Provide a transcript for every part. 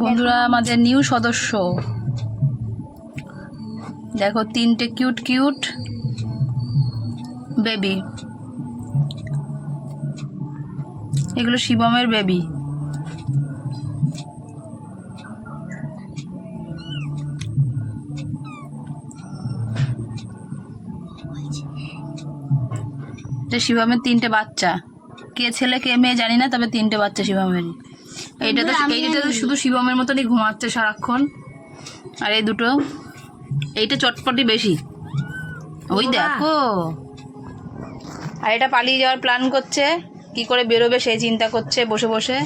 বন্ধুরা আমাদের নিউ সদস্য। দেখো তিনটে কিউট কিউট বেবি। এগুলো শিবমের বেবি। এটা শিবমের তিনটে বাচ্চা। কে ছেলে কে মেয়ে জানি না তবে তিনটে বাচ্চা শিবমেরই। এইটা তো এইটা তো শুধু শিবমের মতনই ঘুমাচ্ছে সারাক্ষণ। আর এই দুটো এইটা চটপটি বেশি। ওই দেখো। আর এটা পালিয়ে যাওয়ার প্ল্যান করছে। কি করে বেরোবে সেই চিন্তা করছে বসে বসে।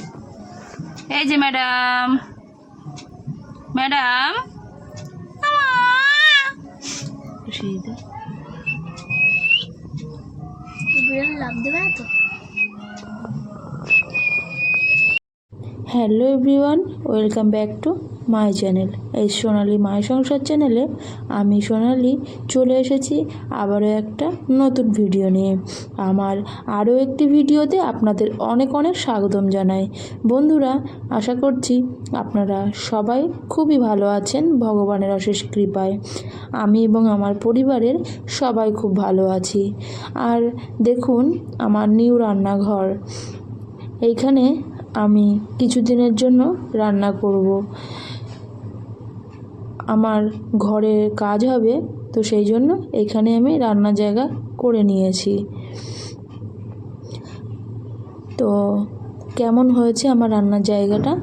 এই যে ম্যাডাম। ম্যাডাম। লাভ দেবে তো hello everyone welcome back to my channel. এই সোনালি মাই সংসার চ্যানেলে আমি সোনালি চলে এসেছি আবারও একটা নতুন ভিডিও নিয়ে। আমার আরও একটি ভিডিওতে আপনাদের অনেক অনেক স্বাগতম জানাই। বন্ধুরা, আশা করছি আপনারা সবাই খুবই ভালো আছেন ভগবানের অশেষ কৃপায়। আমি এবং আমার পরিবারের সবাই খুব ভালো আছি। আর দেখুন, আমার নিউ রান্নাঘর। এইখানে আমি কিছুদিনের জন্য রান্না করব। আমার ঘরে কাজ হবে, তো সেই জন্য এখানে আমি রান্নার জায়গা করে নিয়েছি। তো কেমন হয়েছে আমার রান্নার জায়গাটা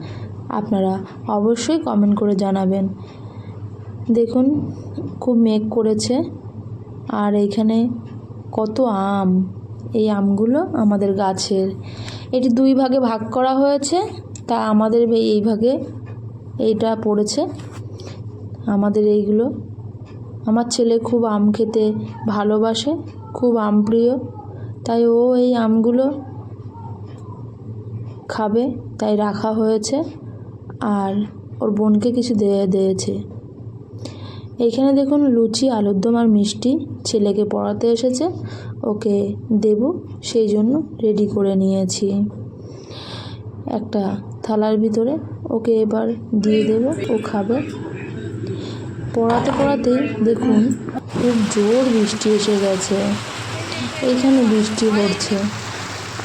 আপনারা অবশ্যই কমেন্ট করে জানাবেন। দেখুন, খুব মেঘ করেছে। আর এইখানে কত আম। এই আমগুলো আমাদের গাছের। এটি দুই ভাগে ভাগ করা হয়েছে, তা আমাদের এই- ভাগে এইটা পড়েছে। আমাদের এইগুলো। আমার ছেলে খুব আম খেতে ভালোবাসে, খুব আম প্রিয়। তাই ও এই আমগুলো খাবে, তাই রাখা হয়েছে। আর ওর বোনকে কিছু দিয়ে দিয়েছে। এইখানে দেখুন লুচি, আলুর দম আর মিষ্টি ছেলেকে পড়াতে এসেছে। ওকে দেব, সেই জন্য রেডি করে নিয়েছি। একটা থালার ভিতরে ওকে এবার দিয়ে দেব, ও খাবে। পড়াতে পড়াতে দেখুন খুব জোর বৃষ্টি এসে গেছে। এইখানে বৃষ্টি পড়ছে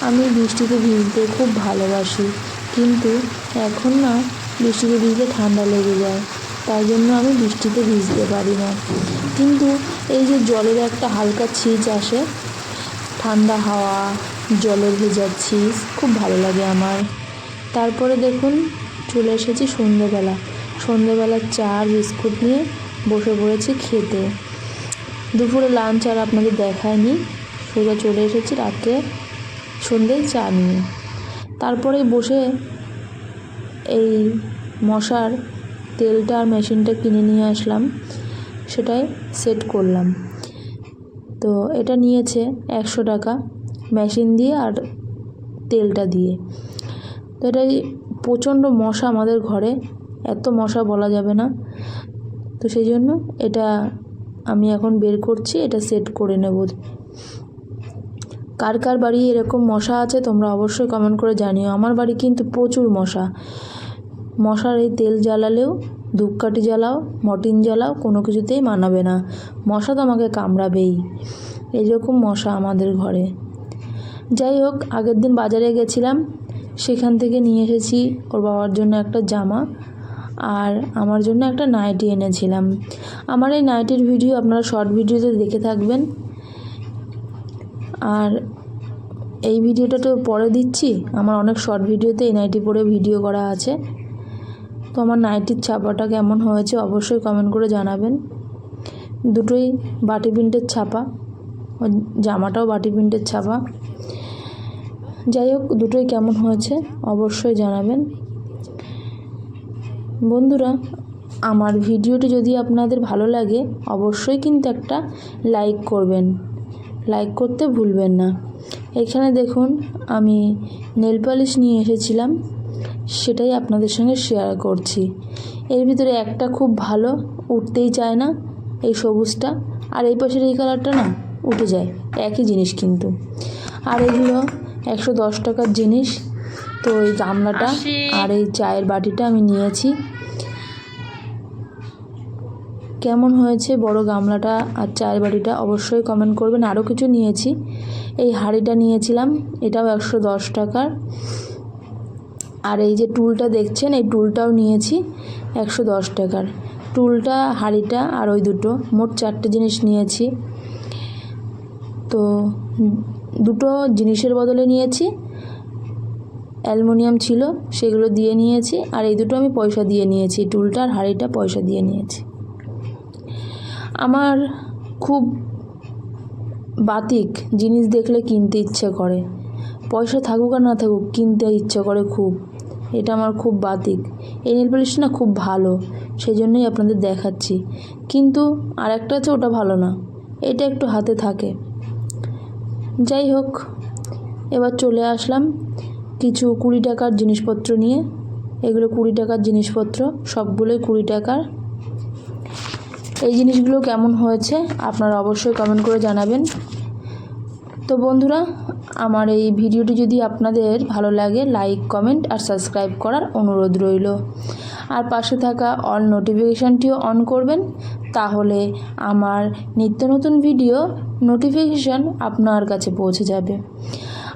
আমি বৃষ্টিতে ভিজতে খুব ভালোবাসি, কিন্তু এখন না বৃষ্টিতে ভিজতে ঠান্ডা লেগে যায়। তাই জন্য আমি বৃষ্টিতে ভিজতে পারি না। কিন্তু এই যে জলের একটা হালকা ছিচ আসে, ঠান্ডা হাওয়া, জলের ভেজার ছিচ, খুব ভালো লাগে আমার। তারপরে দেখুন চলে এসেছি সন্ধেবেলা সন্ধেবেলা চা আর বিস্কুট নিয়ে বসে পড়েছি খেতে। দুপুরে লাঞ্চ আর আপনাদের দেখায়নি। সোজা চলে এসেছি রাত্রে সন্ধ্যেই চা নিয়ে। তারপরে বসে এই মশার তেলটা আর মেশিনটা কিনে নিয়ে আসলাম। সেটাই সেট করলাম। তো এটা নিয়েছে একশো টাকা মেশিন দিয়ে আর তেলটা দিয়ে। তো এটাই প্রচণ্ড মশা আমাদের ঘরে। এত মশা বলা যাবে না। তো সেই জন্য এটা আমি এখন বের করছি, এটা সেট করে নেব। কার কার বাড়ি এরকম মশা আছে তোমরা অবশ্যই কমেন্ট করে জানিও। আমার বাড়ি কিন্তু প্রচুর মশা। মশার এই তেল জ্বালালেও, ধূপকাঠি জ্বালাও, মটিন জ্বালাও, কোনো কিছুতেই মানাবে না। মশা তো আমাকে কামড়াবেই। এইরকম মশা আমাদের ঘরে। যাই হোক, আগের দিন বাজারে গেছিলাম। সেখান থেকে নিয়ে এসেছি ওর বাবার জন্য একটা জামা। আর আমার জন্য একটা নাইটি এনেছিলাম। আমার এই নাইটির ভিডিও আপনারা শর্ট ভিডিওতে দেখে থাকবেন। আর এই ভিডিওটা তো পরে দিচ্ছি। আমার অনেক শর্ট ভিডিওতে এই নাইটি পরে ভিডিও করা আছে। তো আমার নাইটির ছাপাটা কেমন হয়েছে অবশ্যই কমেন্ট করে জানাবেন। দুটোই বাটি প্রিন্টের ছাপা। জামাটাও বাটি প্রিন্টের ছাপা। যাই হোক, দুটোই কেমন হয়েছে অবশ্যই জানাবেন। বন্ধুরা, আমার ভিডিওটি যদি আপনাদের ভালো লাগে, অবশ্যই কিন্তু একটা লাইক করবেন। লাইক করতে ভুলবেন না। এখানে দেখুন, আমি নেল পালিশ নিয়ে এসেছিলাম। সেটাই আপনাদের সঙ্গে শেয়ার করছি। এর ভিতরে একটা খুব ভালো, উঠতেই চায় না এই সবুজটা। আর এই পাশের এই কালারটা না, উঠে যায়। একই জিনিস কিন্তু। আর এগুলো একশো দশ টাকার জিনিস। তো এই গামলাটা আর এই চায়ের বাটিটা আমি নিয়েছি। কেমন হয়েছে বড় গামলাটা আর চায়ের বাটিটা অবশ্যই কমেন্ট করবেন। আরও কিছু নিয়েছি। এই হাঁড়িটা নিয়েছিলাম এটাও একশো দশ টাকার। আর এই যে টুলটা দেখছেন এই টুলটাও নিয়েছি একশো দশ টাকার। টুলটা হাঁড়িটা আর ওই দুটো মোট চারটে জিনিস নিয়েছি। তো দুটো জিনিসের বদলে নিয়েছি। অ্যালুমিনিয়াম ছিল, সেগুলো দিয়ে নিয়েছি, আর এই দুটো আমি পয়সা দিয়ে নিয়েছি টুলটা আর হাঁড়িটা পয়সা দিয়ে নিয়েছি। আমার খুব বাতিক জিনিস দেখলে কিনতে ইচ্ছে করে। পয়সা থাকুক আর না থাকুক, কিনতে ইচ্ছে করে খুব। এটা আমার খুব বাতিক। এই নেল পালিশ না খুব ভালো সেই জন্যই আপনাদের দেখাচ্ছি। কিন্তু আর একটা আছে, ওটা ভালো না। এটা একটু হাতে থাকে। যাই হোক, এবার চলে আসলাম। কিছু কুড়ি টাকার জিনিসপত্র নিয়ে, এগুলো কুড়ি টাকার জিনিসপত্র, সবগুলোই কুড়ি টাকার। এই জিনিসগুলো কেমন হয়েছে আপনারা অবশ্যই কমেন্ট করে জানাবেন। তো বন্ধুরা, আমার এই ভিডিওটি যদি আপনাদের ভালো লাগে লাইক কমেন্ট আর সাবস্ক্রাইব করার অনুরোধ রইল। আর পাশে থাকা অল নোটিফিকেশানটিও অন করবেন, তাহলে আমার নিত্য নতুন ভিডিও নোটিফিকেশান আপনার কাছে পৌঁছে যাবে।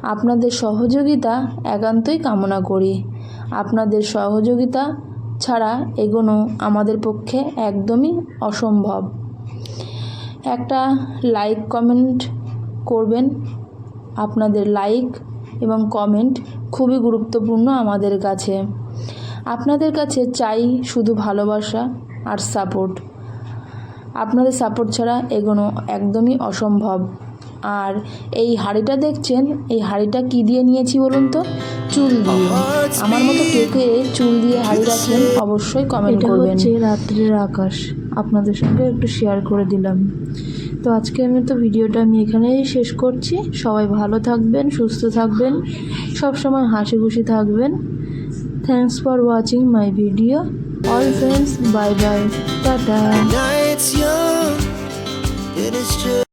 আপনাদের সহযোগিতা একান্তই কামনা করি। আপনাদের সহযোগিতা ছাড়া এগোনো আমাদের পক্ষে একদমই অসম্ভব। একটা লাইক কমেন্ট করবেন। আপনাদের লাইক এবং কমেন্ট খুবই গুরুত্বপূর্ণ আমাদের কাছে। আপনাদের কাছে চাই শুধু ভালোবাসা আর সাপোর্ট আপনাদের সাপোর্ট ছাড়া এগোনো একদমই অসম্ভব। আর এই হাঁড়িটা দেখছেন? এই হাঁড়িটা কি দিয়ে নিয়েছি বলুন তো? চুল দিয়ে। আমার মতো কে কে চুল দিয়ে হাঁড়ি রাখেন অবশ্যই কমেন্ট করবেন। হচ্ছে রাত্রের আকাশ। আপনাদের সঙ্গে একটু শেয়ার করে দিলাম। তো আজকে আমি তো ভিডিওটা আমি এখানেই শেষ করছি। সবাই ভালো থাকবেন সুস্থ থাকবেন সব সময় হাসি খুশি থাকবেন। Thanks for watching my video all friends bye bye tata